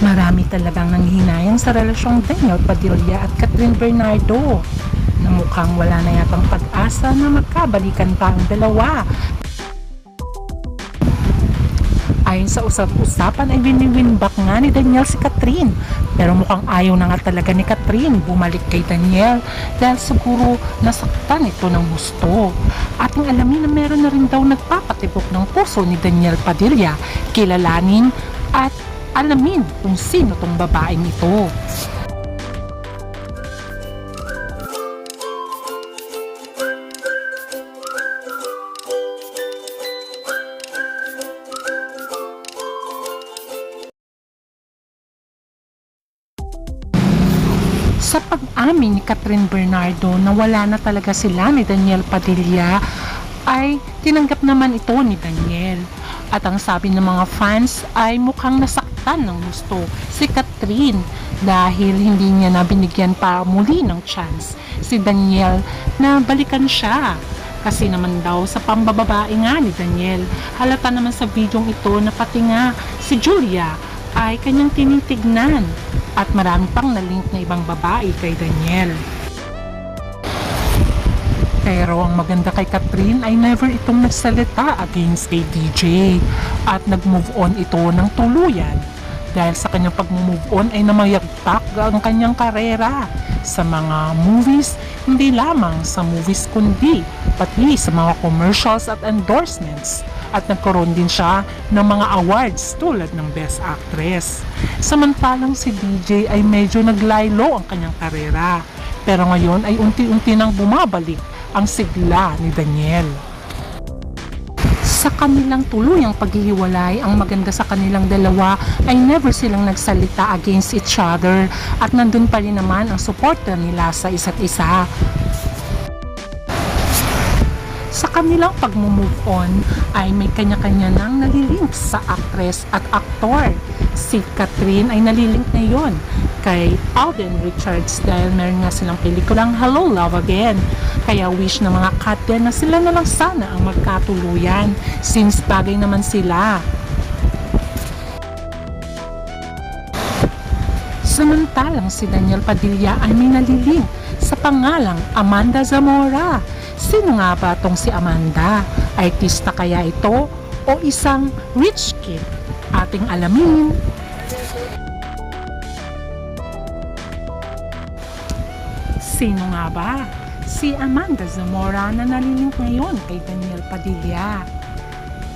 Marami talagang nanghihinayang sa relasyong Daniel Padilla at Catherine Bernardo na mukhang wala na yatang pag-asa na magkabalikan pa ang dalawa. Ayon sa usap-usapan ay wini-winback nga ni Daniel si Catherine pero mukhang ayaw na nga talaga ni Catherine bumalik kay Daniel dahil siguro nasaktan ito ng gusto. Ating alamin na meron na rin daw nagpapatibok ng puso ni Daniel Padilla kilalanin at alamin kung sino tong babaeng ito. Sa pag-amin ni Catherine Bernardo na wala na talaga sila ni Daniel Padilla ay tinanggap naman ito ni Daniel. At ang sabi ng mga fans ay mukhang nasaktan ng gusto si Catherine dahil hindi niya na binigyan pa muli ng chance si Daniel na balikan siya. Kasi naman daw sa pambababae nga ni Daniel, halata naman sa videong ito na pati nga si Julia ay kanyang tinitignan at marami pang nalink na ibang babae kay Daniel. Pero ang maganda kay Catherine ay never itong nagsalita against kay DJ at nag-move on ito ng tuluyan dahil sa kanyang pag-move on ay namayagpak ang kanyang karera sa mga movies, hindi lamang sa movies kundi pati sa mga commercials at endorsements at nagkaroon din siya ng mga awards tulad ng Best Actress. Samantalang si DJ ay medyo naglaylo ang kanyang karera pero ngayon ay unti-unti nang bumabalik ang sigla ni Daniel. Sa kanilang tuluyang paghihiwalay, ang maganda sa kanilang dalawa ay never silang nagsalita against each other at nandun pa rin naman ang suporta nila sa isa't isa. Sa kanilang pag-move on ay may kanya-kanya nang nalilink sa actress at aktor. Si Catherine ay nalilink na yon kay Alden Richards dahil meron nga silang pelikulang Hello Love Again. Kaya wish ng mga Catherine na sila na lang sana ang magkatuluyan since bagay naman sila. Samantalang si Daniel Padilla ay may nalilink sa pangalang Amanda Zamora. Sino nga ba tong si Amanda? Artista kaya ito o isang rich kid? Ating alamin. Sino nga ba? Si Amanda Zamora na nalilink ngayon kay Daniel Padilla.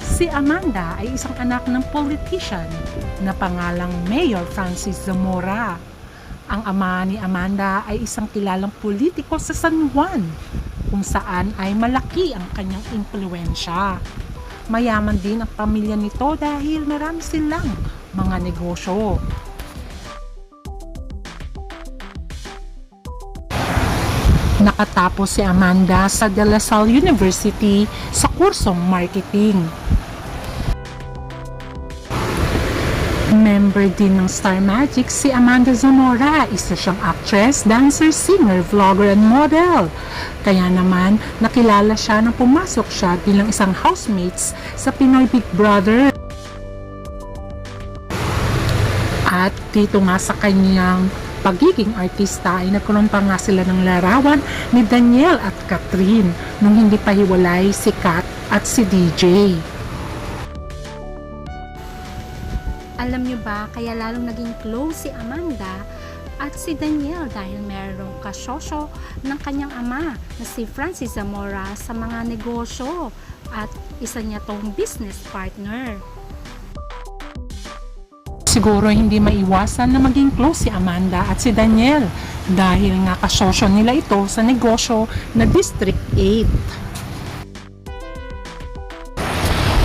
Si Amanda ay isang anak ng politician na pangalang Mayor Francis Zamora. Ang ama ni Amanda ay isang kilalang politiko sa San Juan kung saan ay malaki ang kanyang impluensya. Mayaman din ang pamilya nito dahil marami silang mga negosyo. Nakatapos si Amanda sa De La Salle University sa kursong marketing. Member din ng Star Magic si Amanda Zamora, isa siyang actress, dancer, singer, vlogger, and model. Kaya naman, nakilala siya nang pumasok siya bilang isang housemates sa Pinoy Big Brother. At dito nga sa kanyang pagiging artista ay nagkaroon pa nga sila ng larawan ni Daniel at Catherine nung hindi pa hiwalay si Kat at si DJ. Nyo ba, kaya lalong naging close si Amanda at si Daniel dahil merong kasosyo ng kanyang ama na si Francis Zamora sa mga negosyo at isa niya tong business partner. Siguro hindi maiwasan na maging close si Amanda at si Daniel dahil nga kasosyo nila ito sa negosyo na District 8.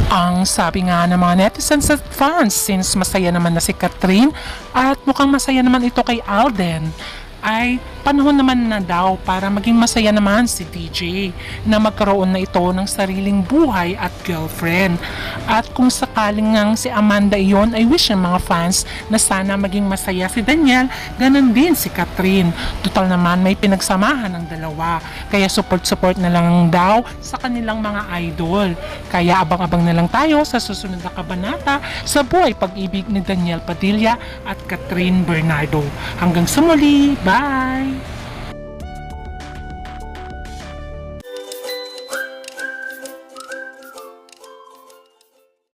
Ang sabi nga ng mga netizens at fans since masaya naman na si Catherine at mukhang masaya naman ito kay Alden ay panahon naman na daw para maging masaya naman si DJ na magkaroon na ito ng sariling buhay at girlfriend. At kung sakaling ngang si Amanda iyon ay wish ng mga fans na sana maging masaya si Daniel, ganun din si Catherine. Total naman may pinagsamahan ng dalawa. Kaya support-support na lang daw sa kanilang mga idol. Kaya abang-abang na lang tayo sa susunod na kabanata sa buhay pag-ibig ni Daniel Padilla at Catherine Bernardo. Hanggang sa muli, bye!